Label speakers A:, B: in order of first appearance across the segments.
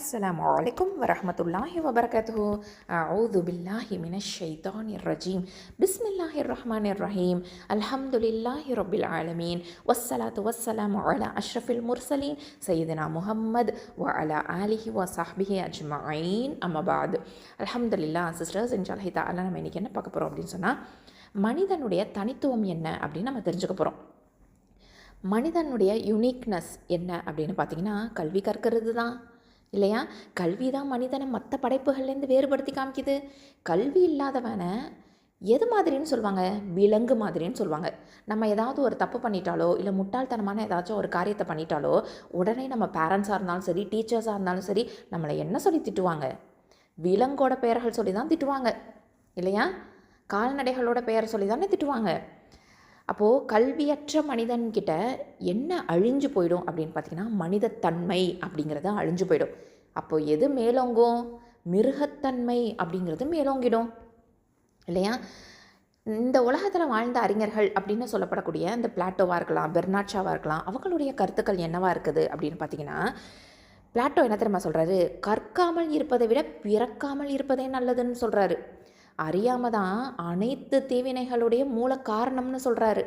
A: அஸ்லாம் வலைக்கும் வரமத்துல்லாஹி வபர்கத்து அவுது பில்லாஹி மினஷ் ஷைதான் ரஜீம் பிஸ்மில்லாஹி ரஹ்மான் ரஹீம் அல்ஹம்துலில்லாஹி ரொபில் ஆலமீன். வஸ்ஸலாத்து வஸ்ஸலாம் அலா அஷ்ரஃபில் முர்சலீன். சையதுனா முஹம்மத் வ அலா ஆலிஹி வ சாஹ்பிஹி அஜ்மாயின். அமபாத் அல்ஹம்துலில்லா சிஸ்டர்ஸ் இன்ஷால்ஹி தாலா நம்ம இன்றைக்கி என்ன பார்க்க போகிறோம் அப்படின்னு சொன்னால் மனிதனுடைய தனித்துவம் என்ன அப்படின்னு நம்ம தெரிஞ்சுக்க போகிறோம் மனிதனுடைய யுனிக்னஸ் என்ன அப்படின்னு பார்த்தீங்கன்னா கல்வி கற்கிறது தான் இல்லையா? கல்வி தான் மனிதனை மற்ற படைப்புகள்லேருந்து வேறுபடுத்தி காமிக்குது. கல்வி இல்லாதவனை எது மாதிரின்னு சொல்லுவாங்க விலங்கு மாதிரின்னு சொல்லுவாங்க நம்ம ஏதாவது ஒரு தப்பு பண்ணிட்டாலோ இல்லை முட்டாள்தனமான ஏதாச்சும் ஒரு காரியத்தை பண்ணிட்டாலோ உடனே நம்ம பேரண்ட்ஸாக இருந்தாலும் சரி டீச்சர்ஸாக இருந்தாலும் சரி நம்மளை என்ன சொல்லி திட்டுவாங்க? விலங்கோட பெயர்கள் சொல்லி தான் திட்டுவாங்க. இல்லையா? கால்நடைகளோட பெயர் சொல்லி தானே திட்டுவாங்க. அப்போது கல்வியற்ற மனிதன்கிட்ட என்ன அழிஞ்சு போயிடும் அப்படின்னு பார்த்தீங்கன்னா மனிதத்தன்மை அப்படிங்கிறது அழிஞ்சு போயிடும். அப்போது எது மேலோங்கும்? மிருகத்தன்மை அப்படிங்கிறது மேலோங்கிடும். இல்லையா? இந்த உலகத்தில் வாழ்ந்த அறிஞர்கள் அப்படின்னு சொல்லப்படக்கூடிய இந்த பிளாட்டோவாக இருக்கலாம் பெர்னாட்ஷாவாக இருக்கலாம் அவங்களுடைய கருத்துக்கள் என்னவாக இருக்குது அப்படின்னு பார்த்தீங்கன்னா பிளாட்டோ என்ன தெரியுமா சொல்கிறாரு கற்காமல் இருப்பதை விட பிறக்காமல் இருப்பதே நல்லதுன்னு சொல்கிறாரு அறியாம தான் அனைத்து தீவினைகளுடைய மூல காரணம்னு சொல்கிறாரு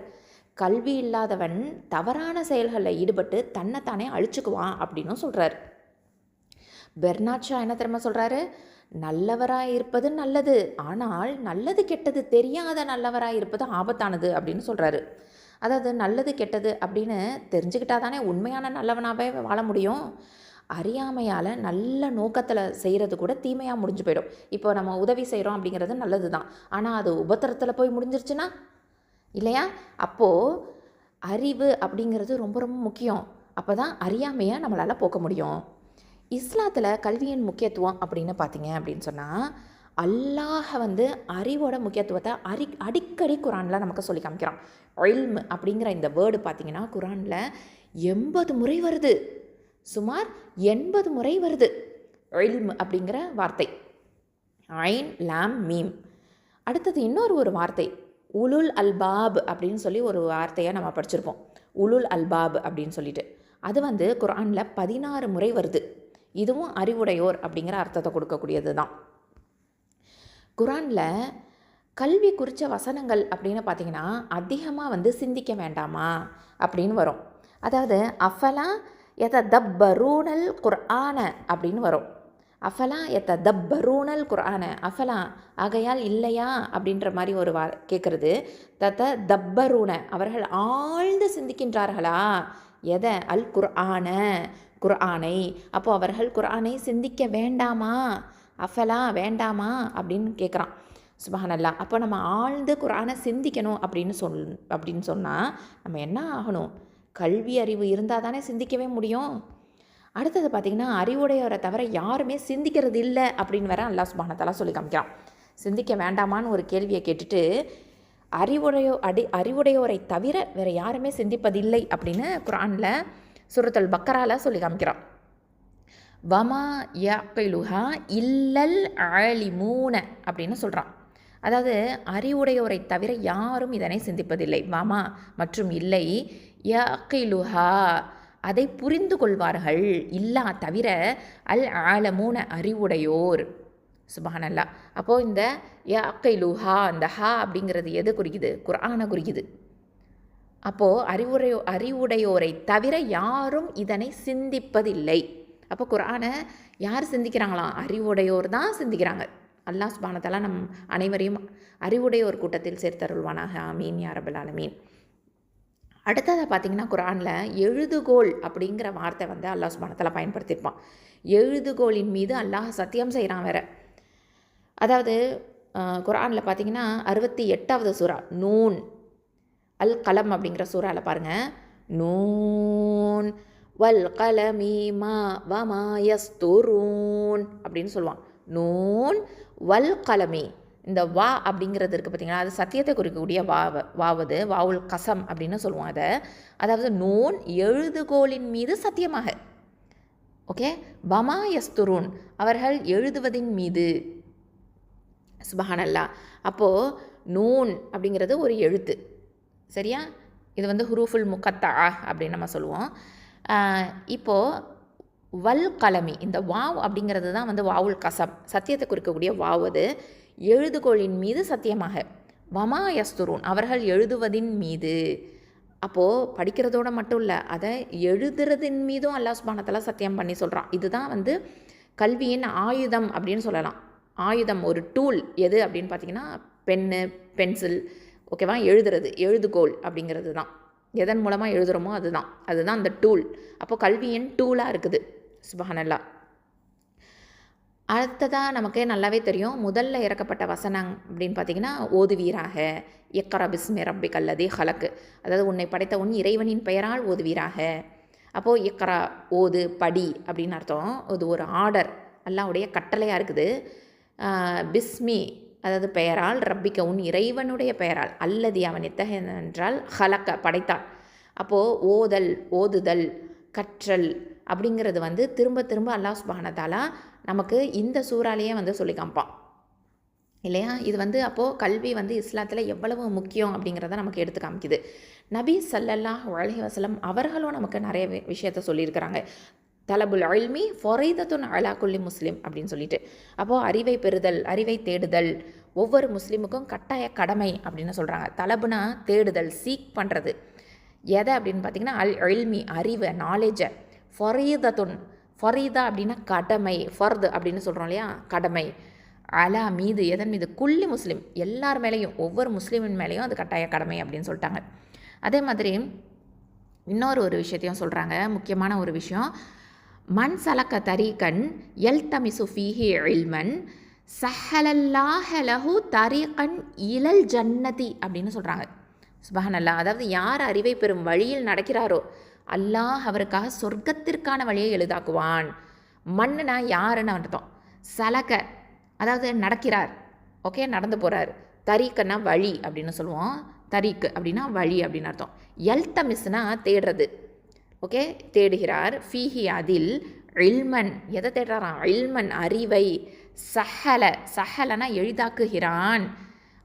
A: கல்வி இல்லாதவன் தவறான செயல்களில் ஈடுபட்டு தன்னைத்தானே அழிச்சுக்குவான் அப்படின்னு சொல்கிறாரு பெர்னாட்ஷா என்ன தெரியுமா சொல்கிறாரு நல்லவராக இருப்பது நல்லது ஆனால் நல்லது கெட்டது தெரியாத நல்லவராக இருப்பது ஆபத்தானது அப்படின்னு சொல்கிறாரு அதாவது நல்லது கெட்டது அப்படின்னு தெரிஞ்சுக்கிட்டா தானே உண்மையான நல்லவனாகவே வாழ முடியும்? அறியாமையால் நல்ல நோக்கத்தில் செய்கிறது கூட தீமையாக முடிஞ்சு போயிடும். இப்போ நம்ம உதவி செய்கிறோம் அப்படிங்கிறது நல்லது தான் ஆனால் அது உபத்திரத்தில் போய் முடிஞ்சிருச்சுன்னா? இல்லையா? அப்போது அறிவு அப்படிங்கிறது ரொம்ப ரொம்ப முக்கியம். அப்போ தான் அறியாமையை நம்மளால் போக்க முடியும். இஸ்லாத்தில் கல்வியின் முக்கியத்துவம் அப்படின்னு பார்த்தீங்க அப்படின்னு சொன்னால் அல்லாஹ வந்து அறிவோட முக்கியத்துவத்தை அரி அடிக்கடி குரானில் நமக்கு சொல்லி காமிக்கிறான். ஒயில்மு அப்படிங்கிற இந்த வேர்டு பார்த்தீங்கன்னா குரானில் எண்பது முறை வருது. சுமார் எண்பது முறை வருது. இல்ம் அப்படிங்கிற வார்த்தை. ஐன் லாம் மீம். அடுத்தது இன்னொரு ஒரு வார்த்தை. உலுல் அல்பாப் அப்படின்னு சொல்லி ஒரு வார்த்தையை நம்ம படிச்சிருப்போம். உலுல் அல்பாப் அப்படின்னு சொல்லிட்டு. அது வந்து குரானில் பதினாறு முறை வருது. இதுவும் அறிவுடையோர் அப்படிங்கிற அர்த்தத்தை கொடுக்கக்கூடியது தான் குரானில் கல்வி குறித்த வசனங்கள் அப்படின்னு பார்த்தீங்கன்னா அதிகமாக வந்து சிந்திக்க வேண்டாமா அப்படின்னு வரும். அதாவது அஃபலா எத தப்பரூனல் குர்ஆன அப்படின்னு வரும். அஃபலா எத்த தப்பரூனல் குர்ஆன. அஃபலா ஆகையால் இல்லையா அப்படின்ற மாதிரி ஒரு வா கேட்குறது தத்த தப்பரூன அவர்கள் ஆழ்ந்து சிந்திக்கின்றார்களா? எதை? அல் குர்ஆன. குர்ஆனை. அப்போது அவர்கள் குர்ஆனை சிந்திக்க வேண்டாமா? அஃபலா வேண்டாமா அப்படின்னு கேட்குறான் சுபஹானல்லா. அப்போ நம்ம ஆழ்ந்து குரானை சிந்திக்கணும் அப்படின்னு சொல் அப்படின்னு சொன்னால் நம்ம என்ன ஆகணும்? கல்வி அறிவு இருந்தால் தானே சிந்திக்கவே முடியும்? அடுத்தது பார்த்திங்கன்னா அறிவுடையவரை தவிர யாருமே சிந்திக்கிறது இல்லை அப்படின்னு வேற அல்லா சுபானத்தெல்லாம் சொல்லி காமிக்கிறான். சிந்திக்க வேண்டாமான்னு ஒரு கேள்வியை கேட்டுட்டு அறிவுடையோ அடி அறிவுடையோரை தவிர வேறு யாருமே சிந்திப்பதில்லை அப்படின்னு குரானில் சுரத்தல் பக்கரால சொல்லி காமிக்கிறான். வமா யலுஹா இல்லல் அழிமூன அப்படின்னு சொல்கிறான் அதாவது அறிவுடையோரை தவிர யாரும் இதனை சிந்திப்பதில்லை. வாமா மற்றும் இல்லை. யாக்கிலுஹா அதை புரிந்து கொள்வார்கள். இல்லா தவிர அல் ஆலமூன அறிவுடையோர். சுபஹானல்லா. அப்போது இந்த யகிலுஹா அந்த ஹா அப்படிங்கிறது எது குறிக்குது? குரானை குறிக்குது. அப்போது அறிவுடையோ அறிவுடையோரை தவிர யாரும் இதனை சிந்திப்பதில்லை. அப்போ குரானை யார் சிந்திக்கிறாங்களாம்? அறிவுடையோர் தான் சிந்திக்கிறாங்க. அல்லாஹ் சுபானத்தெல்லாம் நம் அனைவரையும் அறிவுடையோர் கூட்டத்தில் சேர்த்தருள்வானாக. ஆமீன். யாரபல் ஆலமீன். அடுத்ததை பார்த்திங்கன்னா குரானில் எழுதுகோல் அப்படிங்கிற வார்த்தை வந்து அல்லாஹ் சுபானத்தில் பயன்படுத்தியிருப்பான். எழுதுகோலின் மீது அல்லாஹ் சத்தியம் செய்கிறான் வேற. அதாவது குரானில் பார்த்தீங்கன்னா அறுபத்தி எட்டாவது சூறா நூன் அல் கலம் அப்படிங்கிற சூறாவில் பாருங்கள் நூன் வல் கலமீமா மா அப்படின்னு சொல்லுவான். நூன் வல் கலமி. இந்த வா அப்படிங்கிறது இருக்குது பார்த்தீங்களா அது சத்தியத்தை குறிக்கக்கூடிய வாவ வாவது வாவுல் கசம் அப்படின்னு சொல்லுவோம் அதை. அதாவது நூன் எழுதுகோலின் மீது சத்தியமாக. ஓகே? பமா யஸ்துரூன். அவர்கள் எழுதுவதின் மீது. சுபஹானல்லா. அப்போது நூன் அப்படிங்கிறது ஒரு எழுத்து. சரியா? இது வந்து ஹுரூஃபுல் முக்கத்தா அப்படின்னு நம்ம சொல்லுவோம். இப்போது வல் கலமி. இந்த வாவ் அப்படிங்கிறது தான் வந்து வாவுல் கசம் சத்தியத்தை குறிக்கக்கூடிய வாவ் அது. எழுதுகோளின் மீது சத்தியமாக. வமா யஸ்துரூன். அவர்கள் எழுதுவதின் மீது. அப்போது படிக்கிறதோட மட்டும் இல்லை அதை எழுதுறதின் மீதும் அல்லாஹ் சுபானத்தெல்லாம் சத்தியம் பண்ணி சொல்கிறான் இதுதான் வந்து கல்வியின் ஆயுதம் அப்படின்னு சொல்லலாம். ஆயுதம் ஒரு டூல் எது அப்படின்னு பார்த்தீங்கன்னா பென்னு பென்சில் ஓகேவா? எழுதுறது எழுதுகோல் அப்படிங்கிறது தான். எதன் மூலமாக எழுதுகிறோமோ அதுதான். அதுதான் அந்த டூல் அப்போ கல்வியின் டூலாக இருக்குது. சுபஹனல்லா. அடுத்ததாக நமக்கே நல்லாவே தெரியும் முதல்ல இறக்கப்பட்ட வசனம் அப்படின்னு பார்த்தீங்கன்னா ஓதுவீராக எக்கரா பிஸ்மி ரப்பி கல்லதே ஹலக்கு. அதாவது உன்னை படைத்த உன் இறைவனின் பெயரால் ஓதுவீராக. அப்போது எக்கரா ஓது படி அப்படின்னு அர்த்தம். இது ஒரு ஆர்டர். அல்லாவுடைய கட்டளையாக இருக்குது. பிஸ்மி அதாவது பெயரால் ரப்பிக்க உன் இறைவனுடைய பெயரால் அல்லது அவன் எத்தகைய என்றால் ஹலக்க படைத்தான் அப்போது ஓதல் ஓதுதல் கற்றல் அப்படிங்கிறது வந்து திரும்ப திரும்ப அல்லாஹ் சுபானத்தாலா நமக்கு இந்த சூறாலேயே வந்து சொல்லி காமிப்பான். இல்லையா? இது வந்து அப்போது கல்வி வந்து இஸ்லாத்தில் எவ்வளவு முக்கியம் அப்படிங்கிறத நமக்கு எடுத்து காமிக்குது. நபி சல்லல்லா அலைஹி வசலம் அவர்களும் நமக்கு நிறைய விஷயத்த சொல்லியிருக்கிறாங்க. தலபுல் அல்மி ஃபொரைதத்துன் அலாக்குள்ளி முஸ்லீம் அப்படின்னு சொல்லிட்டு. அப்போது அறிவை பெறுதல் அறிவை தேடுதல் ஒவ்வொரு முஸ்லீமுக்கும் கட்டாய கடமை அப்படின்னு சொல்கிறாங்க தலபுனா தேடுதல் சீக் பண்ணுறது எதை அப்படின்னு பார்த்தீங்கன்னா அல் அல்மி அறிவை நாலேஜை ஃபரீதத்துன் ஃபரீதா அப்படின்னா கடமை ஃபர்து அப்படின்னு சொல்கிறோம் இல்லையா? கடமை. அலா மீது எதன் மீது? குள்ளி முஸ்லீம். எல்லார் மேலேயும் ஒவ்வொரு முஸ்லீமின் மேலேயும் அது கட்டாய கடமை அப்படின்னு சொல்லிட்டாங்க. அதே மாதிரி இன்னொரு ஒரு விஷயத்தையும் சொல்கிறாங்க முக்கியமான ஒரு விஷயம். மண் சலக்க தரீகன் எல் தமிசு ஃபீஹி இல்மன் சஹலல்லாஹலஹு தரீகன் இலல் ஜன்னதி அப்படின்னு சொல்கிறாங்க சுபஹானல்லா. அதாவது யார் அறிவை பெறும் வழியில் நடக்கிறாரோ அல்லாஹ் அவருக்காக சொர்க்கத்திற்கான வழியை எளிதாக்குவான். மண்ணுனா யாருன்னு அர்த்தம். சலக அதாவது நடக்கிறார். ஓகே நடந்து போகிறார் தரீக்கன்னா வழி அப்படின்னு சொல்லுவோம். தரீக்கு அப்படின்னா வழி அப்படின்னு அர்த்தம். எல்தமிஸ்னா தேடுறது. ஓகே தேடுகிறார். ஃபீஹி அதில் இல்மன் எதை தேடுறாராம்? இல்மன் அறிவை சஹல சஹலனா எளிதாக்குகிறான்.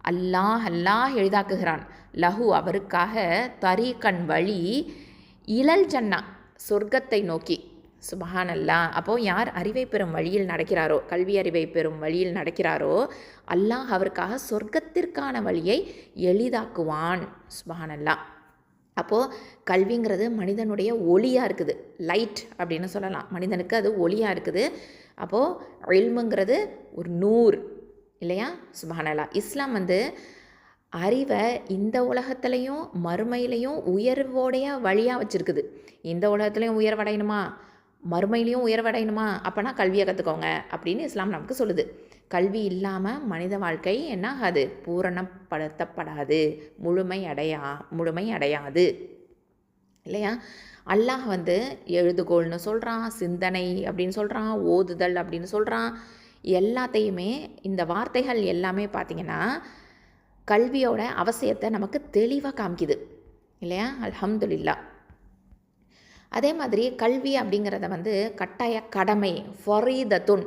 A: அல்லாஹ் அல்லாஹ் எளிதாக்குகிறான். லஹு அவருக்காக தரீக்கன் வழி இலல் ஜன்னா சொர்க்கத்தை நோக்கி. சுபஹானல்லா. அப்போது யார் அறிவை பெறும் வழியில் நடக்கிறாரோ கல்வி அறிவை பெறும் வழியில் நடக்கிறாரோ அல்லாஹ் அவருக்காக சொர்க்கத்திற்கான வழியை எளிதாக்குவான். சுபஹானல்லா. அப்போது கல்விங்கிறது மனிதனுடைய ஒளியாக இருக்குது. லைட் அப்படின்னு சொல்லலாம். மனிதனுக்கு அது ஒளியாக இருக்குது. அப்போது எல்முங்கிறது ஒரு நூர் இல்லையா? சுபஹானல்லா. இஸ்லாம் வந்து அறிவை இந்த உலகத்துலேயும் மறுமையிலையும் உயர்வோடைய வழியாக வச்சுருக்குது. இந்த உலகத்துலேயும் உயர்வடையணுமா? மறுமையிலையும் உயர்வடையணுமா? அப்போனா கல்வியை கற்றுக்கோங்க அப்படின்னு இஸ்லாம் நமக்கு சொல்லுது. கல்வி இல்லாமல் மனித வாழ்க்கை என்ன ஆகாது பூரணப்படுத்தப்படாது. முழுமை அடையா முழுமை அடையாது. இல்லையா? அல்லாஹ் வந்து எழுதுகோள்னு சொல்கிறான் சிந்தனை அப்படின்னு சொல்கிறான் ஓதுதல் அப்படின்னு சொல்கிறான் எல்லாத்தையுமே இந்த வார்த்தைகள் எல்லாமே பார்த்திங்கன்னா கல்வியோட அவசியத்தை நமக்கு தெளிவாக காமிக்குது. இல்லையா? அல்ஹம்துலில்லா. அதே மாதிரி கல்வி அப்படிங்கிறத வந்து கட்டாய கடமை ஃபரீதத்துன்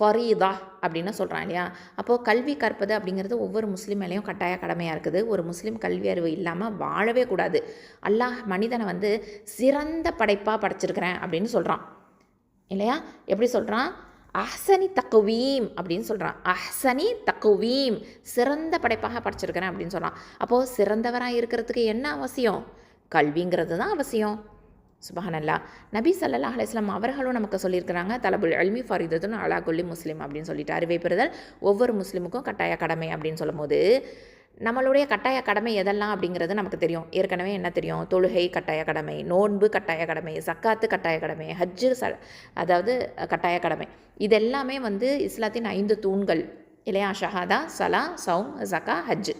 A: ஃபரீதா அப்படின்னு சொல்கிறான் இல்லையா? அப்போது கல்வி கற்பது அப்படிங்கிறது ஒவ்வொரு முஸ்லீம் மேலேயும் கட்டாய கடமையாக இருக்குது. ஒரு முஸ்லீம் கல்வி அறிவு இல்லாமல் வாழவே கூடாது. அல்லாஹ் மனிதனை வந்து சிறந்த படைப்பாக படைச்சிருக்கிறேன் அப்படின்னு சொல்கிறான் இல்லையா? எப்படி சொல்கிறான் அஹ்சனி தக்குவீம் அப்படின்னு சொல்கிறான் அஹ்சனி தக்குவீம் சிறந்த படைப்பாக படைச்சிருக்கிறேன் அப்படின்னு சொல்கிறான் அப்போது சிறந்தவராக இருக்கிறதுக்கு என்ன அவசியம்? கல்விங்கிறது தான் அவசியம். சுபஹானல்லா. நபி சல்லா அலிஸ்லாம் அவர்களும் நமக்கு சொல்லியிருக்கிறாங்க தலபுல் அல்மி ஃபரிதத்துன் அலா குல்லி முஸ்லீம் அப்படின்னு சொல்லிட்டு அறிவை பெறுதல் ஒவ்வொரு முஸ்லீமுக்கும் கட்டாய கடமை அப்படின்னு சொல்லும்போது நம்மளுடைய கட்டாய கடமை எதெல்லாம் அப்படிங்கிறது நமக்கு தெரியும். ஏற்கனவே என்ன தெரியும்? தொழுகை கட்டாய கடமை நோன்பு கட்டாய கடமை சக்காத்து கட்டாய கடமை ஹஜ்ஜு ச அதாவது கட்டாய கடமை. இதெல்லாமே வந்து இஸ்லாத்தின் ஐந்து தூண்கள். இல்லையா? ஷஹாதா சலா சவுங் சக்கா ஹஜ்ஜு.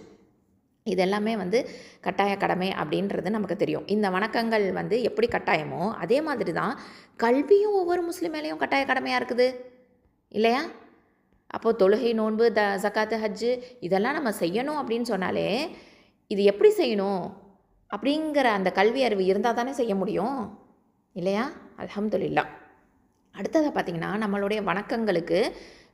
A: இதெல்லாமே வந்து கட்டாய கடமை அப்படின்றது நமக்கு தெரியும். இந்த வணக்கங்கள் வந்து எப்படி கட்டாயமோ அதே மாதிரி தான் கல்வியும் ஒவ்வொரு முஸ்லீம் மேலேயும் கட்டாய கடமையாக இருக்குது. இல்லையா? அப்போது தொழுகை நோன்பு த ஜக்காத்து ஹஜ்ஜு இதெல்லாம் நம்ம செய்யணும் அப்படின்னு சொன்னாலே இது எப்படி செய்யணும்? அப்படிங்கிற அந்த கல்வி அறிவு இருந்தால் தானே செய்ய முடியும். இல்லையா? அல்ஹம்துலில்லா. அடுத்ததாக பார்த்திங்கன்னா நம்மளுடைய வணக்கங்களுக்கு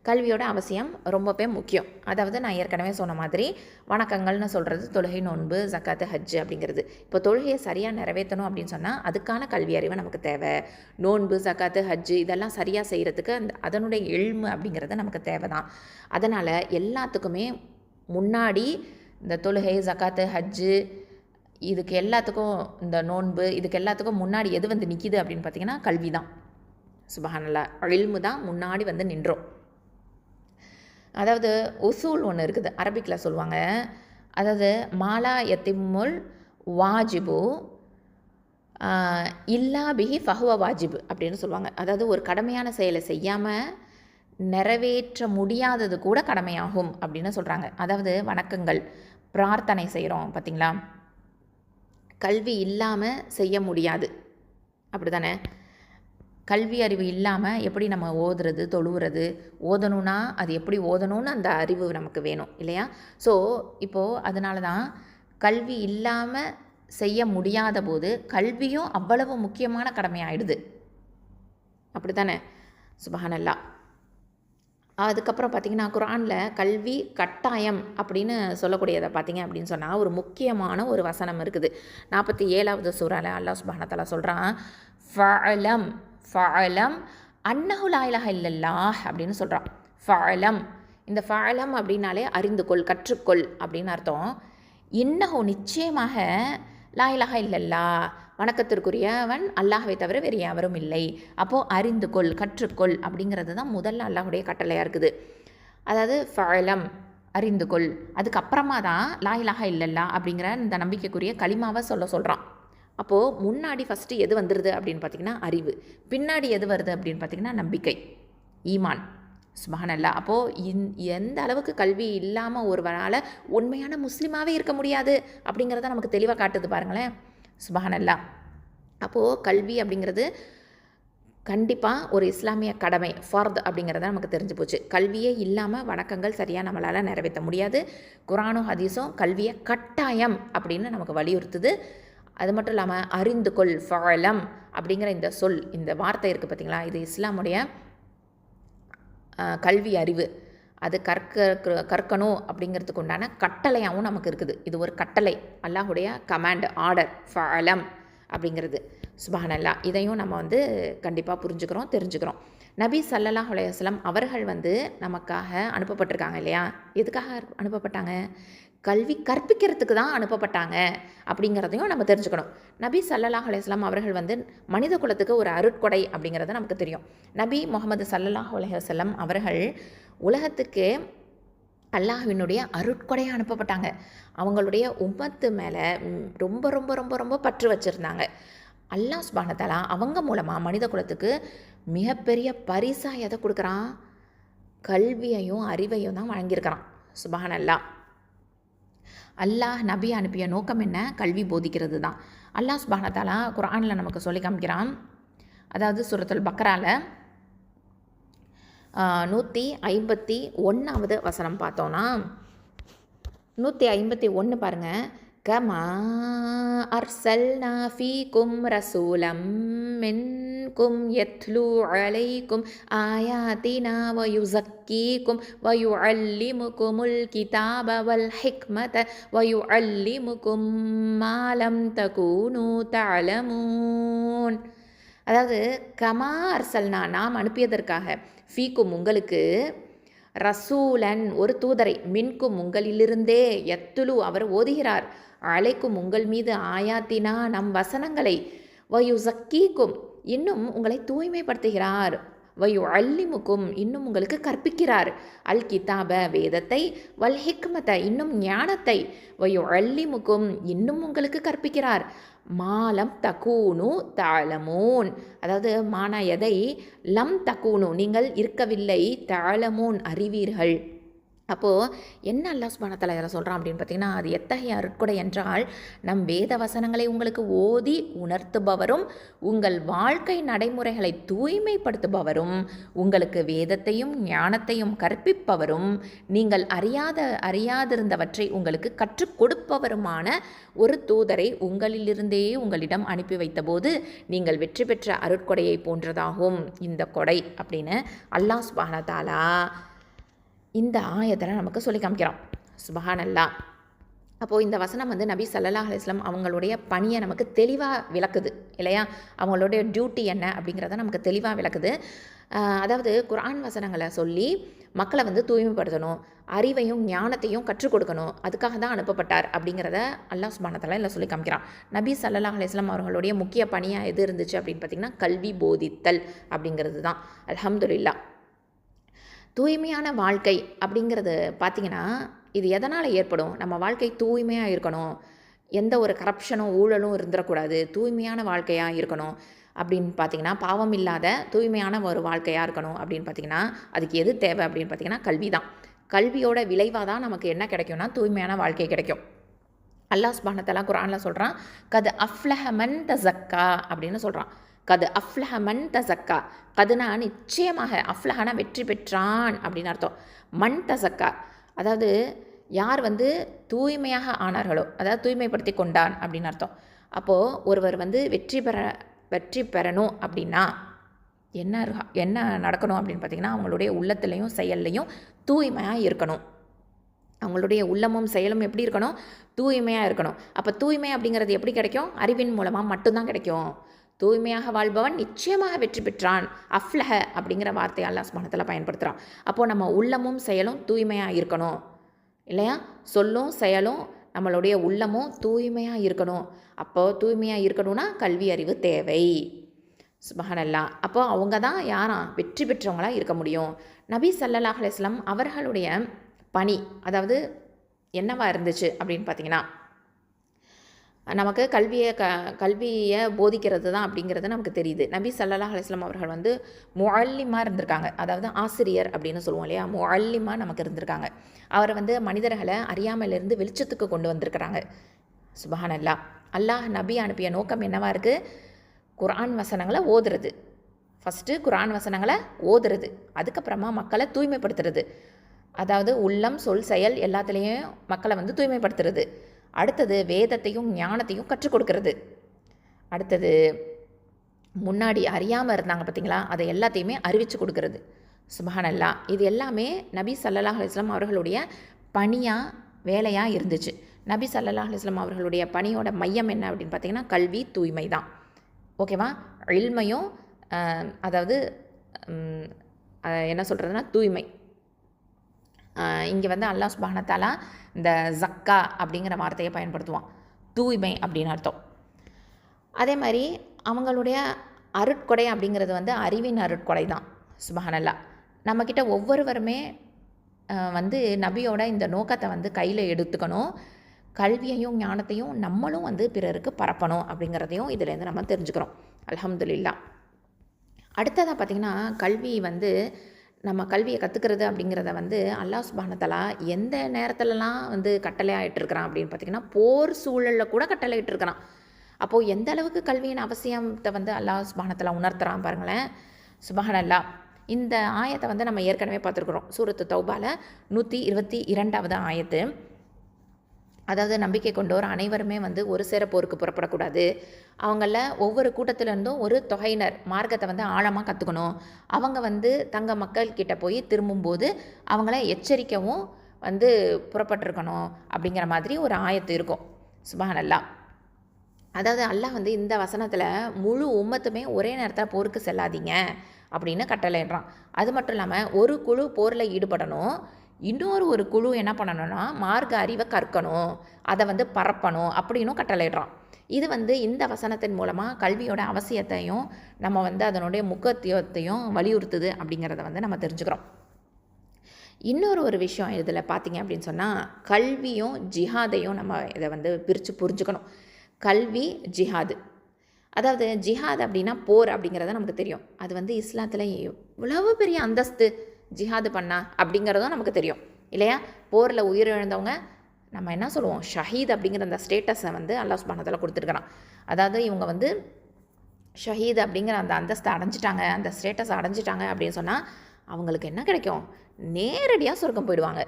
A: கல்வியோட அவசியம் ரொம்பவே முக்கியம். அதாவது நான் ஏற்கனவே சொன்ன மாதிரி வணக்கங்கள்னு சொல்கிறது தொழுகை நோன்பு ஜக்காத்து ஹஜ் அப்படிங்கிறது. இப்போ தொழுகையை சரியாக நிறைவேற்றணும் அப்படின்னு சொன்னால் அதுக்கான கல்வி அறிவு நமக்கு தேவை. நோன்பு ஜக்காத்து ஹஜ் இதெல்லாம் சரியாக செய்கிறதுக்கு அந்த அதனுடைய எழ்மு அப்படிங்கிறது நமக்கு தேவை தான் அதனால் எல்லாத்துக்குமே முன்னாடி இந்த தொழுகை ஜக்காத்து ஹஜ்ஜு இதுக்கு எல்லாத்துக்கும் இந்த நோன்பு இதுக்கு எல்லாத்துக்கும் முன்னாடி எது வந்து நிற்கிது அப்படின்னு பார்த்தீங்கன்னா கல்வி தான் சுபஹானல்லா. இல்மு தான் முன்னாடி வந்து நின்றோம். அதாவது உசூல் ஒன்று இருக்குது அரபிக்கில் சொல்லுவாங்க. அதாவது மாலா எத்திமுல் வாஜிபு இல்லா பிஹி ஃபஹுவ வாஜிபு அப்படின்னு சொல்லுவாங்க. அதாவது ஒரு கடமையான செயலை செய்யாமல் நிறைவேற்ற முடியாதது கூட கடமையாகும் அப்படின்னு சொல்கிறாங்க அதாவது வணக்கங்கள் பிரார்த்தனை செய்கிறோம் பார்த்தீங்களா கல்வி இல்லாமல் செய்ய முடியாது. அப்படி தானே கல்வி அறிவு இல்லாமல் எப்படி நம்ம ஓதுறது தொழுவுறது ஓதணும்னா அது எப்படி ஓதணும்னு அந்த அறிவு நமக்கு வேணும் இல்லையா? ஸோ இப்போது அதனால தான் கல்வி இல்லாமல் செய்ய முடியாத போது கல்வியும் அவ்வளவு முக்கியமான கடமையாயிடுது. அப்படி தானே சுபஹானல்லா. அதுக்கப்புறம் பார்த்திங்கன்னா குரானில் கல்வி கட்டாயம் அப்படின்னு சொல்லக்கூடியதை பார்த்தீங்க அப்படின்னு சொன்னால் ஒரு முக்கியமான ஒரு வசனம் இருக்குது. நாற்பத்தி ஏழாவது சூறாவில் அல்லாஹ் சுபானத்தாலா சொல்கிறான் ஃபலம் ஃபஅலம் அன்னஹு லா இல்லல்லாஹ் அப்படின்னு சொல்கிறான் ஃபாலம் இந்த ஃபஅலம் அப்படின்னாலே அறிந்து கொள் கற்றுக்கொள் அப்படின்னு அர்த்தம். இன்னஹோ நிச்சயமாக லா இல்லல்லா வணக்கத்திற்குரியவன் அல்லாஹவை தவிர வேறு யாவரும் இல்லை. அப்போது அறிந்து கொள் கற்றுக்கொள் அப்படிங்கிறது தான் முதல்ல அல்லாஹுடைய கட்டளையாக இருக்குது. அதாவது ஃபழலம் அறிந்து கொள் அதுக்கப்புறமா தான் லா இல்லல்லா அப்படிங்கிற இந்த நம்பிக்கைக்குரிய களிமாவை சொல்ல சொல்கிறான் அப்போது முன்னாடி ஃபஸ்ட்டு எது வந்துடுது அப்படின்னு பார்த்தீங்கன்னா அறிவு. பின்னாடி எது வருது அப்படின்னு பார்த்தீங்கன்னா நம்பிக்கை. ஈமான். சுபஹானல்லா. அப்போது இந் எந்த அளவுக்கு கல்வி இல்லாமல் ஒருவரால் உண்மையான முஸ்லீமாகவே இருக்க முடியாது அப்படிங்கிறத நமக்கு தெளிவாக காட்டுது பாருங்களேன். சுபஹானல்லா. அப்போது கல்வி அப்படிங்கிறது கண்டிப்பாக ஒரு இஸ்லாமிய கடமை ஃபர்த் அப்படிங்கிறத நமக்கு தெரிஞ்சு போச்சு. கல்வியே இல்லாமல் வணக்கங்கள் சரியாக நம்மளால் நிறைவேற்ற முடியாது. குரானும் ஹதீஸும் கல்வியை கட்டாயம் அப்படின்னு நமக்கு வலியுறுத்துது. அது மட்டும் இல்லாமல் அறிந்து கொள் ஃபலம் அப்படிங்கிற இந்த சொல் இந்த வார்த்தை இருக்குது பார்த்தீங்களா இது இஸ்லாமுடைய கல்வி அறிவு. அது கற்க கற்கணும் அப்படிங்கிறதுக்கு உண்டான கட்டளையாகவும் நமக்கு இருக்குது. இது ஒரு கட்டளை. அல்லாஹுடைய கமாண்ட் ஆர்டர் ஃபலம் அப்படிங்கிறது. சுபஹானல்லா இதையும் நம்ம வந்து கண்டிப்பாக புரிஞ்சுக்கிறோம் தெரிஞ்சுக்கிறோம். நபி சல்லல்லா அலைஹி அவர்கள் வந்து நமக்காக அனுப்பப்பட்டிருக்காங்க இல்லையா? எதுக்காக அனுப்பப்பட்டாங்க? கல்வி கற்பிக்கிறதுக்கு தான் அனுப்பப்பட்டாங்க அப்படிங்கிறதையும் நம்ம தெரிஞ்சுக்கணும். நபி சல்லல்லாஹ் அலைஹி அவர்கள் வந்து மனித குலத்துக்கு ஒரு அருட்கொடை அப்படிங்கிறது நமக்கு தெரியும். நபி முகமது சல்லல்லாஹ் அலைஹி அவர்கள் உலகத்துக்கு அல்லாஹ்வினுடைய அருட்கொடையாக அனுப்பப்பட்டாங்க. அவங்களுடைய உம்மத்து மேலே ரொம்ப ரொம்ப ரொம்ப ரொம்ப பற்று வச்சுருந்தாங்க. அல்லாஹ் சுபானத்தாலா அவங்க மூலமாக மனித குலத்துக்கு மிகப்பெரிய பரிசாக எதை கொடுக்குறான்? கல்வியையும் அறிவையும் தான் வழங்கியிருக்கிறான். சுபஹான் அல்லாஹ் அல்லாஹ் நபி அனுப்பிய நோக்கம் என்ன? கல்வி போதிக்கிறது தான். அல்லாஹ் சுபானத்தாலா குரானில் நமக்கு சொல்லி காமிக்கிறான். அதாவது சுரத்துல் பக்ரால நூற்றி ஐம்பத்தி ஒன்றாவது வசனம் பார்த்தோன்னா நூற்றி ஐம்பத்தி ஒன்று பாருங்கள் கமா அர்சல்னா ஃபீக்கும் ரசூலம் மின்கும் எத்லு அலைக்கும் ஆயாத்தினா வயுசக்கீக்கும் வயுஅல்லிமுகுமுல் கிதாப வல் ஹிக்மத வயுஅல்லிமுகும் மாலம் தகூனு தலமூன் அதாவது கமா அர்சல்னா நாம் அனுப்பியதற்காக ஃபீக்கும் உங்களுக்கு ரசூலன் ஒரு தூதரை மின்கும் உங்களிலிருந்தே எத்துலு அவர் ஓதுகிறார். அழைக்கும் உங்கள் மீது ஆயாத்தினா நம் வசனங்களை வயு சக்கீக்கும் இன்னும் உங்களை தூய்மைப்படுத்துகிறார். வயு அல்லிமுக்கும் இன்னும் உங்களுக்கு கற்பிக்கிறார். அல் கிதாப வேதத்தை வல் ஹிக்மத இன்னும் ஞானத்தை வயு அல்லிமுக்கும் இன்னும் உங்களுக்கு கற்பிக்கிறார். மாலம் தக்கூனு தாளமூன். அதாவது மானா எதை? லம் தக்கூனு நீங்கள் இருக்கவில்லை தாளமூன் அறிவீர்கள். அப்போது என்ன அல்லாஹ் சுபானத்தில் இதில் சொல்கிறான் அப்படின்னு பார்த்தீங்கன்னா அது எத்தகைய அருட்கொடை என்றால் நம் வேத வசனங்களை உங்களுக்கு ஓதி உணர்த்துபவரும் உங்கள் வாழ்க்கை நடைமுறைகளை தூய்மைப்படுத்துபவரும் உங்களுக்கு வேதத்தையும் ஞானத்தையும் கற்பிப்பவரும் நீங்கள் அறியாத அறியாதிருந்தவற்றை உங்களுக்கு கற்றுக் கொடுப்பவருமான ஒரு தூதரை உங்களிலிருந்தே உங்களிடம் அனுப்பி வைத்தபோது நீங்கள் வெற்றி பெற்ற அருட்கொடையை போன்றதாகும் இந்த கொடை அப்படின்னு அல்லாஹ் சுபானதாலா இந்த ஆயத்தில் நமக்கு சொல்லி காமிக்கிறோம் சுபஹானல்லா. அப்போது இந்த வசனம் வந்து நபி சல்லல்லாஹ் அலிஸ்லாம் அவங்களுடைய பணியை நமக்கு தெளிவாக விளக்குது இல்லையா? அவங்களுடைய டியூட்டி என்ன அப்படிங்கிறத நமக்கு தெளிவாக விளக்குது. அதாவது குரான் வசனங்களை சொல்லி மக்களை வந்து தூய்மைப்படுத்தணும் அறிவையும் ஞானத்தையும் கற்றுக் கொடுக்கணும் அதுக்காக தான் அனுப்பப்பட்டார் அப்படிங்கிறத அல்லாஹ் சுபானத்தலா இல்லை சொல்லி காமிக்கிறான். நபி சல்லல்லாஹ் அலிஸ்லாம் அவர்களுடைய முக்கிய பணியாக எது இருந்துச்சு அப்படின்னு பார்த்திங்கன்னா கல்வி போதித்தல் அப்படிங்கிறது தான். அலமதுல்லா தூய்மையான வாழ்க்கை அப்படிங்கிறது பார்த்திங்கன்னா இது எதனால் ஏற்படும்? நம்ம வாழ்க்கை தூய்மையாக இருக்கணும். எந்த ஒரு கரப்ஷனும் ஊழலும் இருந்துடக்கூடாது தூய்மையான வாழ்க்கையாக இருக்கணும் அப்படின்னு பார்த்தீங்கன்னா பாவம் இல்லாத தூய்மையான ஒரு வாழ்க்கையாக இருக்கணும் அப்படின்னு பார்த்தீங்கன்னா அதுக்கு எது தேவை அப்படின்னு பார்த்தீங்கன்னா கல்வி தான் கல்வியோட விளைவாக தான் நமக்கு என்ன கிடைக்கும்னா தூய்மையான வாழ்க்கை கிடைக்கும். அல்லாஹ் ஸ்பானத்தெல்லாம் குரானில் சொல்கிறான் கது அஃப்லஹமன் ஜக்கா அப்படின்னு சொல்கிறான் கது அஃப்லஹமன் தசக்கா. கதுனா நிச்சயமாக அஃப்லஹனா வெற்றி பெற்றான் அப்படின்னு அர்த்தம். மண் தசக்கா. அதாவது யார் வந்து தூய்மையாக ஆனார்களோ அதாவது தூய்மைப்படுத்தி கொண்டான் அப்படின்னு அர்த்தம். அப்போது ஒருவர் வந்து வெற்றி பெற வெற்றி பெறணும் அப்படின்னா என்ன என்ன நடக்கணும் அப்படின்னு பார்த்தீங்கன்னா அவங்களுடைய உள்ளத்துலேயும் செயல்லையும் தூய்மையாக இருக்கணும். அவங்களுடைய உள்ளமும் செயலும் எப்படி இருக்கணும்? தூய்மையாக இருக்கணும். அப்போ தூய்மை அப்படிங்கிறது எப்படி கிடைக்கும்? அறிவின் மூலமாக மட்டும்தான் கிடைக்கும். தூய்மையாக வாழ்பவன் நிச்சயமாக வெற்றி பெற்றான். அஃப்லஹ அப்படிங்கிற வார்த்தையை அல்லா சுப்ஹானஹு பயன்படுத்துகிறான் அப்போது நம்ம உள்ளமும் செயலும் தூய்மையாக இருக்கணும். இல்லையா? சொல்லும் செயலும் நம்மளுடைய உள்ளமும் தூய்மையாக இருக்கணும். அப்போது தூய்மையாக இருக்கணும்னா கல்வி அறிவு தேவை. சுபஹானல்லா. அப்போ அவங்க தான் யாரா? வெற்றி பெற்றவங்களாக இருக்க முடியும். நபி சல்லல்லாஹ் அலிஸ்லாம் அவர்களுடைய பணி அதாவது என்னவா இருந்துச்சு அப்படின்னு பார்த்தீங்கன்னா நமக்கு கல்வியை க கல்வியை போதிக்கிறது தான் அப்படிங்கிறது நமக்கு தெரியுது. நபி சல்லா அலிஸ்லாம் அவர்கள் வந்து முஅல்லிமாக இருந்திருக்காங்க. அதாவது ஆசிரியர் அப்படின்னு சொல்லுவோம் இல்லையா? முஅல்லிமாக நமக்கு இருந்திருக்காங்க. அவர் வந்து மனிதர்களை அறியாமையிலிருந்து வெளிச்சத்துக்கு கொண்டு வந்திருக்கிறாங்க. சுபஹானல்லா. அல்லாஹ் நபி அனுப்பிய நோக்கம் என்னவா இருக்குது குரான் வசனங்களை ஓதுறது. ஃபஸ்ட்டு குரான் வசனங்களை ஓதுறது. அதுக்கப்புறமா மக்களை தூய்மைப்படுத்துறது. அதாவது உள்ளம் சொல் செயல் எல்லாத்துலேயும் மக்களை வந்து தூய்மைப்படுத்துறது. அடுத்தது வேதத்தையும் ஞானத்தையும் கற்றுக் கொடுக்கறது. அடுத்தது முன்னாடி அறியாமல் இருந்தாங்க பார்த்தீங்களா அதை எல்லாத்தையுமே அறிவித்து கொடுக்கறது. சுபஹானல்லா. இது எல்லாமே நபி சல்லல்லாஹ் அலைஹி அவர்களுடைய பணியாக வேலையாக இருந்துச்சு. நபி சல்லல்லாஹ் அலைஹி அவர்களுடைய பணியோட மையம் என்ன அப்படின்னு பார்த்தீங்கன்னா கல்வி தூய்மை தான். ஓகேவா இல்மையும் அதாவது என்ன சொல்கிறதுனா தூய்மை. இங்கே வந்து அல்லாஹ் சுபானத்தாலா இந்த ஜக்கா அப்படிங்கிற வார்த்தையை பயன்படுத்துவான். தூய்மை அப்படின்னு அர்த்தம். அதே மாதிரி அவங்களுடைய அருட்கொடை அப்படிங்கிறது வந்து அறிவின் அருட்கொடை தான் சுபஹானல்லா நம்மக்கிட்ட ஒவ்வொருவருமே வந்து நபியோட இந்த நோக்கத்தை வந்து கையில் எடுத்துக்கணும். கல்வியையும் ஞானத்தையும் நம்மளும் வந்து பிறருக்கு பரப்பணும் அப்படிங்கிறதையும் இதுலேருந்து நம்ம தெரிஞ்சுக்கிறோம். அலமதுல்லா அடுத்ததாக பார்த்திங்கன்னா கல்வி வந்து நம்ம கல்வியை கற்றுக்கிறது அப்படிங்கிறத வந்து அல்லாஹ் சுபானத்தலா எந்த நேரத்துலலாம் வந்து கட்டளை ஆகிட்டுருக்கிறான் அப்படின்னு பார்த்திங்கன்னா போர் சூழலில் கூட கட்டளை இருக்கிறான் அப்போது எந்த அளவுக்கு கல்வியின் அவசியத்தை வந்து அல்லாஹ் சுபானத்தலா உணர்த்துறான் பாருங்களேன். சுபஹானல்லா இந்த ஆயத்தை வந்து நம்ம ஏற்கனவே பார்த்துருக்குறோம். சூரத்து தௌபால நூற்றி இருபத்தி இரண்டாவது ஆயத்து. அதாவது நம்பிக்கை கொண்டோர் அனைவருமே வந்து ஒரு சேர போருக்கு புறப்படக்கூடாது. அவங்கள ஒவ்வொரு கூட்டத்திலேருந்தும் ஒரு தொகையினர் மார்க்கத்தை வந்து ஆழமாக கற்றுக்கணும் அவங்க வந்து தங்க மக்கள்கிட்ட போய் திரும்பும்போது அவங்கள எச்சரிக்கவும் வந்து புறப்பட்டிருக்கணும் அப்படிங்கிற மாதிரி ஒரு ஆயத்து இருக்கும். சுபஹானல்லா. அதாவது அல்லாஹ் வந்து இந்த வசனத்தில் முழு உம்மத்துமே ஒரே நேரத்தில் போருக்கு செல்லாதீங்க அப்படின்னு கட்டளைன்றான் அது மட்டும் இல்லாமல் ஒரு குழு போரில் ஈடுபடணும். இன்னொரு ஒரு குழு என்ன பண்ணணும்னா மார்க்க அறிவை கற்கணும் அதை வந்து பரப்பணும் அப்படின்னும் கட்டளையிடுறான். இது வந்து இந்த வசனத்தின் மூலமாக கல்வியோட அவசியத்தையும் நம்ம வந்து அதனுடைய முக்கியத்துவத்தையும் வலியுறுத்துது அப்படிங்கிறத வந்து நம்ம தெரிஞ்சுக்கிறோம். இன்னொரு ஒரு விஷயம் இதில் பார்த்தீங்க அப்படின்னு சொன்னால் கல்வியும் ஜிஹாதையும் நம்ம இதை வந்து பிரித்து புரிஞ்சுக்கணும். கல்வி ஜிஹாது. அதாவது ஜிஹாத் அப்படின்னா போர் அப்படிங்கிறத நமக்கு தெரியும். அது வந்து இஸ்லாத்தில் எவ்வளவு பெரிய அந்தஸ்து. ஜிஹாது பண்ணா அப்படிங்கிறதும் நமக்கு தெரியும். இல்லையா? போரில் உயிரிழந்தவங்க நம்ம என்ன சொல்லுவோம்? ஷஹீத் அப்படிங்கிற அந்த ஸ்டேட்டஸை வந்து அல்லாஹ் சுபானத்தில் கொடுத்துருக்குறான். அதாவது இவங்க வந்து ஷஹீத் அப்படிங்கிற அந்த அந்தஸ்தை அடைஞ்சிட்டாங்க அந்த ஸ்டேட்டஸ் அடைஞ்சிட்டாங்க அப்படின்னு சொன்னால் அவங்களுக்கு என்ன கிடைக்கும்? நேரடியாக சொர்க்கம் போயிடுவாங்க.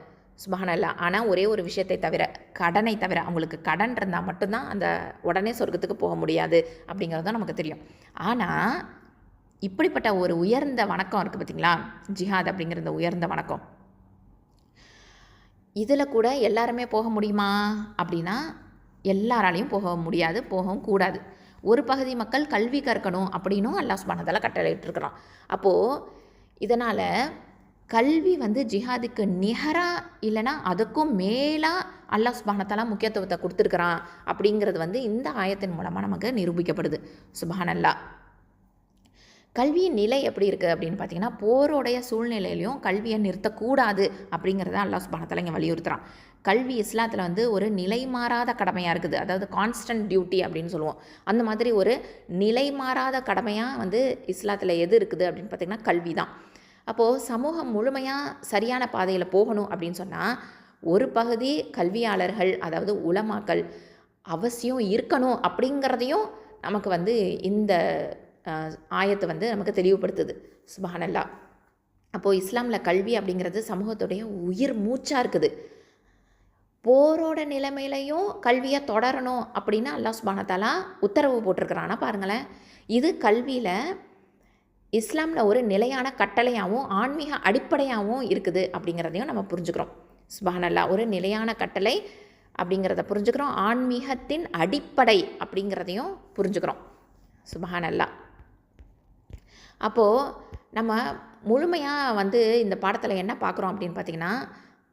A: சுபஹானல்லா ஆனால் ஒரே ஒரு விஷயத்தை தவிர கடனை தவிர அவங்களுக்கு கடன் இருந்தால் மட்டும்தான் அந்த உடனே சொர்க்கத்துக்கு போக முடியாது அப்படிங்கிறது தான் நமக்கு தெரியும். ஆனால் இப்படிப்பட்ட ஒரு உயர்ந்த வணக்கம் இருக்குது பார்த்தீங்களா ஜிஹாத் அப்படிங்கிற இந்த உயர்ந்த வணக்கம். இதில் கூட எல்லாருமே போக முடியுமா? அப்படின்னா எல்லாராலையும் போக முடியாது போகவும் கூடாது. ஒரு பகுதி மக்கள் கல்வி கற்கணும் அப்படின்னும் அல்லாஹ் பண்ணதால் கட்டளையிட்டிருக்கிறான். அப்போது இதனால் கல்வி வந்து ஜிஹாதுக்கு நிகராக இல்லைன்னா அதுக்கும் மேலாக அல்லாஹ் சுபானத்தாலா முக்கியத்துவத்தை கொடுத்துருக்குறான் அப்படிங்கிறது வந்து இந்த ஆயத்தின் மூலமாக நமக்கு நிரூபிக்கப்படுது. சுபானல்லா கல்வியின் நிலை எப்படி இருக்குது அப்படின்னு பார்த்தீங்கன்னா போரோடைய சூழ்நிலையிலையும் கல்வியை நிறுத்தக்கூடாது அப்படிங்கிறத அல்லாஹ் சுபானத்தால் இங்கே வலியுறுத்துகிறான் கல்வி இஸ்லாத்தில் வந்து ஒரு நிலை மாறாத கடமையாக இருக்குது. அதாவது கான்ஸ்டன்ட் டியூட்டி அப்படின்னு சொல்லுவோம். அந்த மாதிரி ஒரு நிலை மாறாத கடமையாக வந்து இஸ்லாத்தில் எது இருக்குது அப்படின்னு பார்த்திங்கன்னா கல்வி தான் அப்போது சமூகம் முழுமையாக சரியான பாதையில் போகணும் அப்படின்னு சொன்னால் ஒரு பகுதி கல்வியாளர்கள் அதாவது உலமாக்கள் அவசியம் இருக்கணும் அப்படிங்கிறதையும் நமக்கு வந்து இந்த ஆயத்தை வந்து நமக்கு தெளிவுபடுத்துது. சுபானல்லா அப்போது இஸ்லாமில் கல்வி அப்படிங்கிறது சமூகத்துடைய உயிர் மூச்சாக இருக்குது. போரோட நிலைமையிலையும் கல்வியை தொடரணும் அப்படின்னு அல்லாஹ் சுபானத்தாலா உத்தரவு போட்டிருக்கிறான்னா பாருங்களேன். இது கல்வியில் இஸ்லாமில் ஒரு நிலையான கட்டளையாகவும் ஆன்மீக அடிப்படையாகவும் இருக்குது அப்படிங்கிறதையும் நம்ம புரிஞ்சுக்கிறோம். சுபானல்லா ஒரு நிலையான கட்டளை அப்படிங்கிறத புரிஞ்சுக்கிறோம். ஆன்மீகத்தின் அடிப்படை அப்படிங்கிறதையும் புரிஞ்சுக்கிறோம். சுபஹானல்லா. அப்போது நம்ம முழுமையாக வந்து இந்த பாடத்தில் என்ன பார்க்குறோம் அப்படின்னு பார்த்திங்கன்னா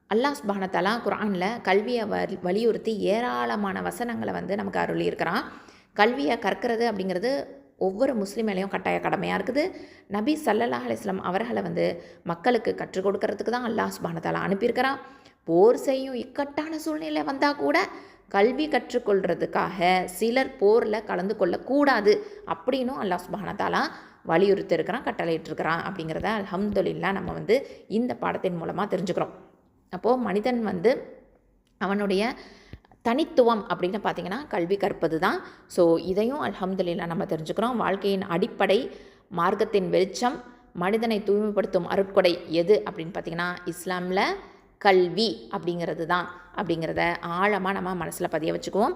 A: அல்லாஹ் சுபானத்தாலா குரானில் கல்வியை வலி வலியுறுத்தி ஏராளமான வசனங்களை வந்து நமக்கு அருளியிருக்கிறான். கல்வியை கற்கிறது அப்படிங்கிறது ஒவ்வொரு முஸ்லீம் மேலேயும் கட்டாய கடமையாக இருக்குது. நபி சல்லல்லாஹ் அலிஸ்லாம் அவர்களை வந்து மக்களுக்கு கற்றுக் கொடுக்கறதுக்கு தான் அல்லாஹ் சுபானத்தாலா அனுப்பியிருக்கிறான். போர் செய்யும் இக்கட்டான சூழ்நிலை வந்தால் கூட கல்வி கற்றுக்கொள்கிறதுக்காக சிலர் போரில் கலந்து கொள்ளக்கூடாது அப்படின்னும் அல்லாஹ் சுபானத்தாலா வலியுறுத்திருக்கிறான் கட்டளையிட்டிருக்கிறான் அப்படிங்கிறத அலமதுல்லா நம்ம வந்து இந்த பாடத்தின் மூலமாக தெரிஞ்சுக்கிறோம். அப்போது மனிதன் வந்து அவனுடைய தனித்துவம் அப்படின்னு பார்த்தீங்கன்னா கல்வி கற்பது தான். ஸோ இதையும் அலமதுல்லா நம்ம தெரிஞ்சுக்கிறோம். வாழ்க்கையின் அடிப்படை மார்க்கத்தின் வெளிச்சம் மனிதனை தூய்மைப்படுத்தும் அருட்கொடை எது அப்படின்னு பார்த்தீங்கன்னா இஸ்லாமில் கல்வி அப்படிங்கிறது தான். அப்படிங்கிறத ஆழமாக நம்ம மனசில் பதிய வச்சுக்குவோம்.